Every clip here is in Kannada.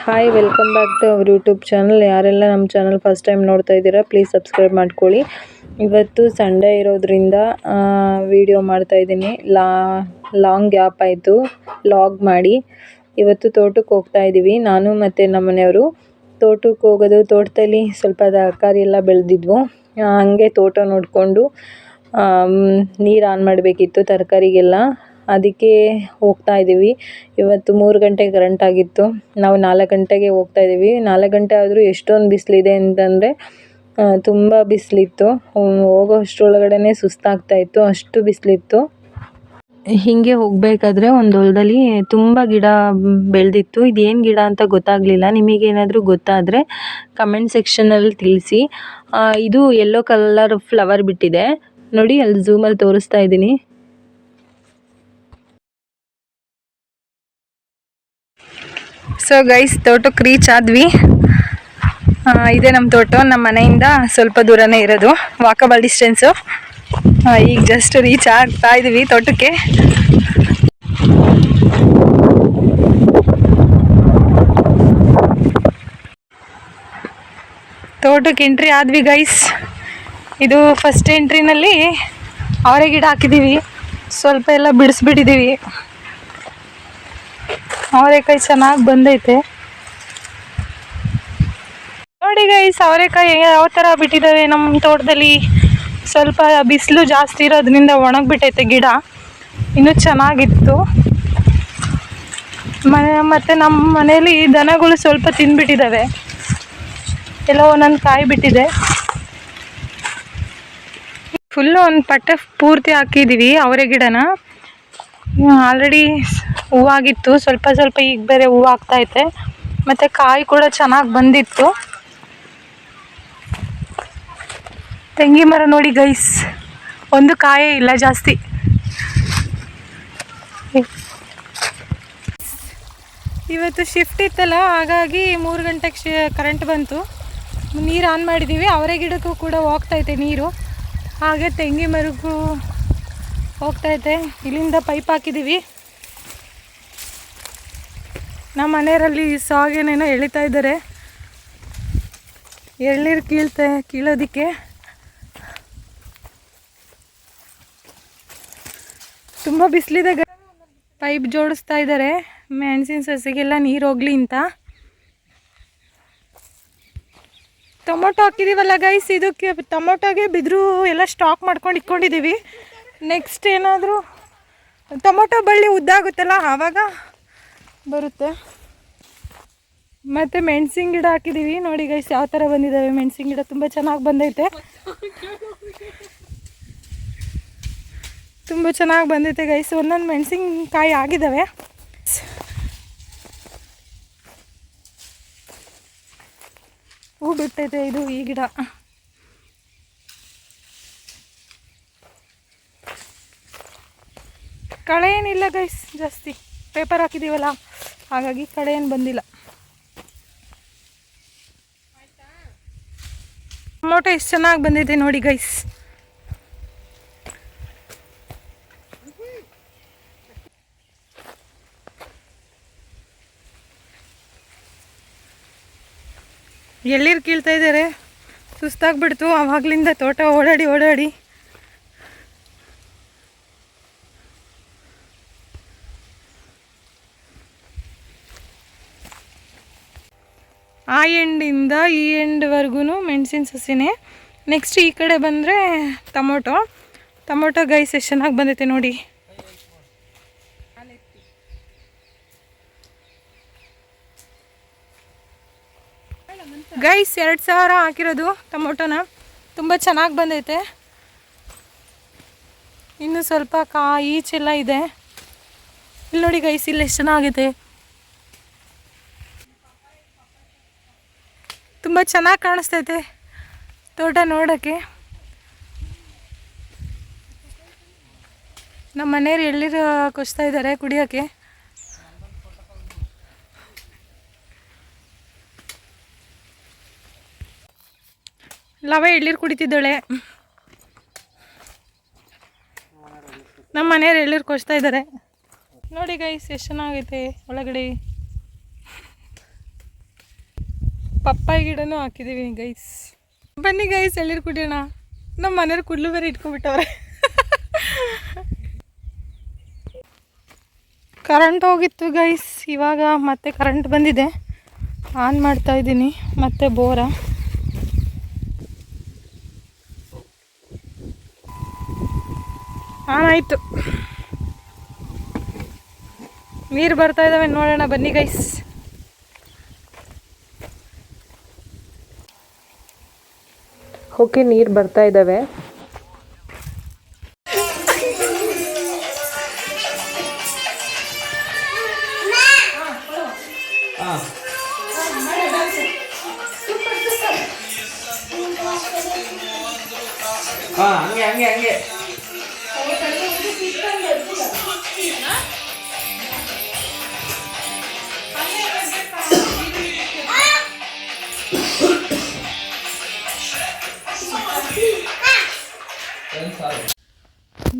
Hi welcome back to our YouTube channel ಯಾರೆಲ್ಲ ನಮ್ಮ ಚಾನಲ್ ಫಸ್ಟ್ ಟೈಮ್ ನೋಡ್ತಾ ಇದ್ದೀರಾ ಪ್ಲೀಸ್ ಸಬ್ಸ್ಕ್ರೈಬ್ ಮಾಡ್ಕೊಳ್ಳಿ. ಇವತ್ತು ಸಂಡೇ ಇರೋದ್ರಿಂದ ವಿಡಿಯೋ ಮಾಡ್ತಾ ಇದ್ದೀನಿ. ಲಾ ಲಾಂಗ್ ಗ್ಯಾಪ್ ಆಯಿತು. ಲಾಗ್ ಮಾಡಿ. ಇವತ್ತು ತೋಟಕ್ಕೆ ಹೋಗ್ತಾ ಇದ್ದೀವಿ. ನಾನು ಮತ್ತು ನಮ್ಮ ಮನೆಯವರು. ತೋಟಕ್ಕೆ ಹೋಗೋದು, ತೋಟದಲ್ಲಿ ಸ್ವಲ್ಪ ತರಕಾರಿ ಎಲ್ಲ ಬೆಳೆದಿದ್ವು. ಹಂಗೆ ತೋಟ ನೋಡಿಕೊಂಡು ನೀರು ಆನ್ ಮಾಡಬೇಕಿತ್ತು ತರಕಾರಿಗೆಲ್ಲ. ಅದಕ್ಕೆ ಹೋಗ್ತಾ ಇದ್ದೀವಿ. ಇವತ್ತು ಮೂರು ಗಂಟೆಗೆ ಕರೆಂಟ್ ಆಗಿತ್ತು. ನಾವು ನಾಲ್ಕು ಗಂಟೆಗೆ ಹೋಗ್ತಾ ಇದ್ದೀವಿ. ನಾಲ್ಕು ಗಂಟೆ ಆದರೂ ಎಷ್ಟೊಂದು ಬಿಸಿಲಿದೆ ಅಂತಂದರೆ ತುಂಬ ಬಿಸಿಲಿತ್ತು. ಹೋಗೋ ಅಷ್ಟರೊಳಗಡೆ ಸುಸ್ತಾಗ್ತಾ ಇತ್ತು. ಅಷ್ಟು ಬಿಸಿಲಿತ್ತು. ಹೀಗೆ ಹೋಗಬೇಕಾದ್ರೆ ಒಂದು ಹೊಲದಲ್ಲಿ ತುಂಬ ಗಿಡ ಬೆಳೆದಿತ್ತು. ಇದೇನು ಗಿಡ ಅಂತ ಗೊತ್ತಾಗಲಿಲ್ಲ. ನಿಮಗೇನಾದರೂ ಗೊತ್ತಾದರೆ ಕಮೆಂಟ್ ಸೆಕ್ಷನಲ್ಲಿ ತಿಳಿಸಿ. ಇದು ಯೆಲ್ಲೋ ಕಲರ್ ಫ್ಲವರ್ ಬಿಟ್ಟಿದೆ. ನೋಡಿ, ಅಲ್ಲಿ ಝೂಮಲ್ಲಿ ತೋರಿಸ್ತಾ ಇದ್ದೀನಿ. ಸೊ ಗೈಸ್ ತೋಟಕ್ಕೆ ರೀಚ್ ಆದ್ವಿ. ಇದೆ ನಮ್ಮ ತೋಟ ನಮ್ಮ ಮನೆಯಿಂದ ಸ್ವಲ್ಪ ದೂರನೇ ಇರೋದು ವಾಕಬಲ್ ಡಿಸ್ಟೆನ್ಸು ಈಗ ಜಸ್ಟ್ ರೀಚ್ ಆಗ್ತಾ ಇದ್ದೀವಿ ತೋಟಕ್ಕೆ. ತೋಟಕ್ಕೆ ಎಂಟ್ರಿ ಆದ್ವಿ ಗೈಸ್ ಇದು ಫಸ್ಟ್ ಎಂಟ್ರಿನಲ್ಲಿ ಅವರೆ ಗಿಡ ಹಾಕಿದ್ದೀವಿ ಸ್ವಲ್ಪ ಎಲ್ಲ ಬಿಡಿಸ್ಬಿಟ್ಟಿದ್ದೀವಿ ಅವರೆಕಾಯಿ ಚೆನ್ನಾಗಿ ಬಂದೈತೆ. ನೋಡಿ ಗೈಸ್ ಅವರೆಕಾಯಿ ಯಾವ ಥರ ಬಿಟ್ಟಿದ್ದಾವೆ ನಮ್ಮ ತೋಟದಲ್ಲಿ. ಸ್ವಲ್ಪ ಬಿಸಿಲು ಜಾಸ್ತಿ ಇರೋದ್ರಿಂದ ಒಣಗಿಬಿಟ್ಟೈತೆ ಗಿಡ. ಇನ್ನೂ ಚೆನ್ನಾಗಿತ್ತು. ಮನೆ ಮತ್ತು ನಮ್ಮ ಮನೇಲಿ ದನಗಳು ಸ್ವಲ್ಪ ತಿಂದ್ಬಿಟ್ಟಿದ್ದಾವೆ ಎಲ್ಲ ಒಂದೊಂದು ಕಾಯಿ ಬಿಟ್ಟಿದೆ. ಫುಲ್ಲು ಒಂದು ಪಟ್ಟೆ ಪೂರ್ತಿ ಹಾಕಿದ್ದೀವಿ ಅವರೆ ಗಿಡನ. ಆಲ್ರೆಡಿ ಹೂವಾಗಿತ್ತು. ಸ್ವಲ್ಪ ಸ್ವಲ್ಪ ಈಗ ಬೇರೆ ಹೂವು ಆಗ್ತೈತೆ ಮತ್ತು ಕಾಯಿ ಕೂಡ ಚೆನ್ನಾಗಿ ಬಂದಿತ್ತು. ತೆಂಗಿ ಮರ ನೋಡಿ ಗೈಸ್ ಒಂದು ಕಾಯೇ ಇಲ್ಲ ಜಾಸ್ತಿ. ಇವತ್ತು ಶಿಫ್ಟ್ ಇತ್ತಲ್ಲ, ಹಾಗಾಗಿ ಮೂರು ಗಂಟೆಗೆ ಕರೆಂಟ್ ಬಂತು. ನೀರು ಆನ್ ಮಾಡಿದ್ದೀವಿ ಅವರೇ ಗಿಡಕ್ಕೂ ಕೂಡ ಹೋಗ್ತಾಯಿದೆ ನೀರು. ಹಾಗೆ ತೆಂಗಿ ಮರಕ್ಕೂ ಹೋಗ್ತೈತೆ ಇಲ್ಲಿಂದ ಪೈಪ್ ಹಾಕಿದ್ದೀವಿ ನಮ್ಮ ಮನೆಯಲ್ಲಿ ಸಾಗೇನೇನೋ ಎಳಿತಾ ಇದ್ದಾರೆ. ಎಳ್ನೀರು ಕೀಳ್ತೆ, ಕೀಳೋದಕ್ಕೆ. ತುಂಬ ಬಿಸಿಲಿದೆ ಪೈಪ್ ಜೋಡಿಸ್ತಾ ಇದ್ದಾರೆ. ಮೆಣಸಿನ ಸಸಿಗೆಲ್ಲ ನೀರು ಹೋಗ್ಲಿ ಅಂತ. ಟೊಮೊಟೊ ಹಾಕಿದ್ದೀವಲ್ಲ ಗೈಸ್ ಇದಕ್ಕೆ ಟೊಮೊಟೊಗೆ ಬಿದ್ರು ಎಲ್ಲ ಸ್ಟಾಕ್ ಮಾಡ್ಕೊಂಡು ಇಟ್ಕೊಂಡಿದ್ದೀವಿ ನೆಕ್ಸ್ಟ್ ಏನಾದರೂ? ಟೊಮೊಟೊ ಬಳ್ಳಿ ಉದ್ದಾಗುತ್ತಲ್ಲ ಆವಾಗ ಬರುತ್ತೆ. ಮತ್ತು ಮೆಣಸಿನ ಗಿಡ ಹಾಕಿದ್ದೀವಿ ನೋಡಿ ಗೈಸ್ ಯಾವ ಥರ ಬಂದಿದ್ದಾವೆ ಮೆಣಸಿನ ಗಿಡ ತುಂಬ ಚೆನ್ನಾಗಿ ಬಂದೈತೆ. ತುಂಬ ಚೆನ್ನಾಗಿ ಬಂದೈತೆ ಗೈಸ್ ಒಂದೊಂದು ಮೆಣಸಿನ್ಕಾಯಿ ಆಗಿದ್ದಾವೆ ಹೂ ಬಿಟ್ಟೈತೆ ಇದು ಈ ಗಿಡ. ಕಳೆ ಏನಿಲ್ಲ ಗೈಸ್ ಜಾಸ್ತಿ. ಪೇಪರ್ ಹಾಕಿದ್ದೀವಲ್ಲ ಹಾಗಾಗಿ ಕಳೆ ಏನು ಬಂದಿಲ್ಲ. ಟೊಮೊಟೊ ಎಷ್ಟು ಚೆನ್ನಾಗಿ ಬಂದಿದೆ ನೋಡಿ ಗೈಸ್ ಎಳ್ಳೀರು ಕೀಳ್ತಾ ಇದ್ದಾರೆ. ಸುಸ್ತಾಗ್ಬಿಡ್ತು, ಆವಾಗಲಿಂದ ತೋಟ ಓಡಾಡಿ ಓಡಾಡಿ. ಆ ಎಂಡಿಂದ ಈ ಎಂಡ್ವರೆಗೂ ಮೆಣಸಿನ ಸಸಿನೇ. ನೆಕ್ಸ್ಟ್ ಈ ಕಡೆ ಬಂದರೆ ಟೊಮೊಟೊ. ಟೊಮೊಟೊ ಗೈಸ್ ಎಷ್ಟು ಚೆನ್ನಾಗಿ ಬಂದೈತೆ ನೋಡಿ. ಗೈಸ್ ಎರಡು ಸಾವಿರ ಹಾಕಿರೋದು ಟೊಮೊಟೊನ. ತುಂಬ ಚೆನ್ನಾಗಿ ಬಂದೈತೆ. ಇನ್ನು ಸ್ವಲ್ಪ ಕಾ ಈಚೆಲ್ಲ ಇದೆ. ಇಲ್ಲಿ ನೋಡಿ ಗೈಸ್ ಇಲ್ಲಿ ಎಷ್ಟು ಚೆನ್ನಾಗಿದೆ. ತುಂಬ ಚೆನ್ನಾಗಿ ಕಾಣಿಸ್ತೈತೆ. ತೋಟ ನೋಡೋಕ್ಕೆ. ನಮ್ಮ ಮನೆಯವ್ರು ಎಳ್ಳೀರು ಕುಸ್ತಾ ಇದ್ದಾರೆ ಕುಡಿಯೋಕ್ಕೆ. ಲವ ಎಳ್ಳೀರು ಕುಡಿತಿದ್ದಾಳೆ. ನಮ್ಮ ಮನೆಯವ್ರು ಎಳ್ಳೀರು ಕೊಚ್ತಾ ಇದ್ದಾರೆ ನೋಡಿ ಗೈಸ್ ಎಷ್ಟು ಚೆನ್ನಾಗೈತೆ ಒಳಗಡೆ. ಪಪ್ಪಾಯಿ ಗಿಡನೂ ಹಾಕಿದ್ದೀವಿ ಗೈಸ್ ಬನ್ನಿ ಗೈಸ್ ಎಳ್ಳೀರು ಕುಡಿಯೋಣ. ನಮ್ಮ ಮನೆಯವ್ರು ಕುಡ್ಲು ಬೇರೆ ಇಟ್ಕೊಂಡ್ಬಿಟ್ಟವ್ರೆ. ಕರೆಂಟ್ ಹೋಗಿತ್ತು ಗೈಸ್ ಇವಾಗ ಮತ್ತೆ ಕರೆಂಟ್ ಬಂದಿದೆ. ಆನ್ ಮಾಡ್ತಾ ಇದ್ದೀನಿ, ಮತ್ತೆ ಬೋರ ಆನ್ ಆಯಿತು. ನೀರು ಬರ್ತಾ ಇದ್ದಾವೆ ನೋಡೋಣ, ಬನ್ನಿ ಗೈಸ್ ಓಕೆ ನೀರು ಬರ್ತಾ ಇದ್ದಾವೆ ಹಂಗೆ ಹಂಗೆ ಹಂಗೆ.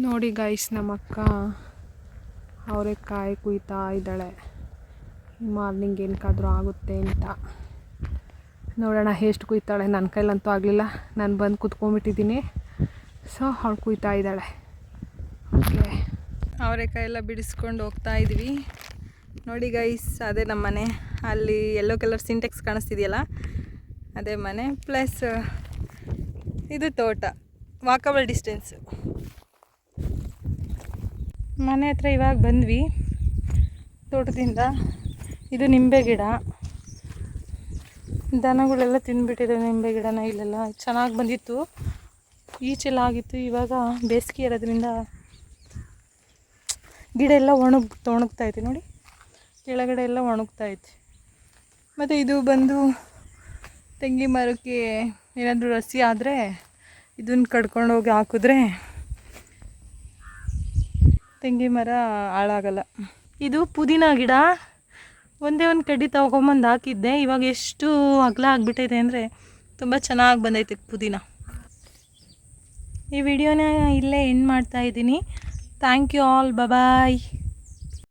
ನೋಡಿ ಗೈಸ್ ನಮ್ಮ ಅಕ್ಕ ಅವರೆಕಾಯಿ ಕುಯ್ತಾ ಇದ್ದಾಳೆ. ಮಾರ್ನಿಂಗ್ ಏನಕ್ಕಾದರೂ ಆಗುತ್ತೆ ಅಂತ. ನೋಡೋಣ, ಎಷ್ಟು ಕುಯ್ತಾಳೆ? ನನ್ನ ಕೈಲಂತೂ ಆಗಲಿಲ್ಲ. ನಾನು ಬಂದು ಕುತ್ಕೊಂಡ್ಬಿಟ್ಟಿದ್ದೀನಿ. ಸೊ ಅವಳು ಕುಯ್ತಾ ಇದ್ದಾಳೆ. ಓಕೆ ಅವರೆಕಾಯಿ ಎಲ್ಲ ಬಿಡಿಸ್ಕೊಂಡು ಹೋಗ್ತಾ ಇದ್ವಿ. ನೋಡಿ ಗೈಸ್ ಅದೇ ನಮ್ಮ ಮನೆ. ಅಲ್ಲಿ ಎಲ್ಲೋ ಕಲರ್ ಸಿಂಟೆಕ್ಸ್ ಕಾಣಿಸ್ತಿದೆಯಲ್ಲ? ಅದೇ ಮನೆ. ಪ್ಲಸ್ ಇದು ತೋಟ. ವಾಕಬಲ್ ಡಿಸ್ಟೆನ್ಸ್ ಮನೆ ಹತ್ರ ಇವಾಗ ಬಂದ್ವಿ. ತೋಟದಿಂದ. ಇದು ನಿಂಬೆ ಗಿಡ. ದನಗಳೆಲ್ಲ ತಿಂದ್ಬಿಟ್ಟಿದೆ ನಿಂಬೆ ಗಿಡನ ಇಲ್ಲೆಲ್ಲ. ಚೆನ್ನಾಗಿ ಬಂದಿತ್ತು. ಈಚೆಲ್ಲ ಆಗಿತ್ತು. ಇವಾಗ ಬೇಸಿಗೆ ಇರೋದ್ರಿಂದ ಗಿಡ ಎಲ್ಲ ಒಣಗ್ ಒಣಗ್ತಾ ಐತೆ ನೋಡಿ. ಕೆಳಗಡೆ ಎಲ್ಲ ಒಣಗ್ತಾ ಐತೆ. ಮತ್ತು ಇದು ಬಂದು ತೆಂಗಿ ಮರಕ್ಕೆ ಏನಾದರೂ ರಸಿ ಆದರೆ ಇದನ್ನು ಕಡ್ಕೊಂಡು ಹೋಗಿ ಹಾಕಿದ್ರೆ ತೆಂಗಿ ಮರ ಹಾಳಾಗಲ್ಲ. ಇದು ಪುದೀನ ಗಿಡ. ಒಂದೇ ಒಂದು ಕಡ್ಡಿ ತಗೊಂಬಂದು ಹಾಕಿದ್ದೆ. ಇವಾಗ ಎಷ್ಟು ಅಗಲ ಆಗಿಬಿಟ್ಟೈತೆ ಅಂದರೆ ತುಂಬ ಚೆನ್ನಾಗಿ ಬಂದೈತೆ ಪುದೀನ. ಈ ವಿಡಿಯೋನ ಇಲ್ಲೇ ಎಂಡ್ ಮಾಡ್ತಾ ಇದ್ದೀನಿ. Thank you all bye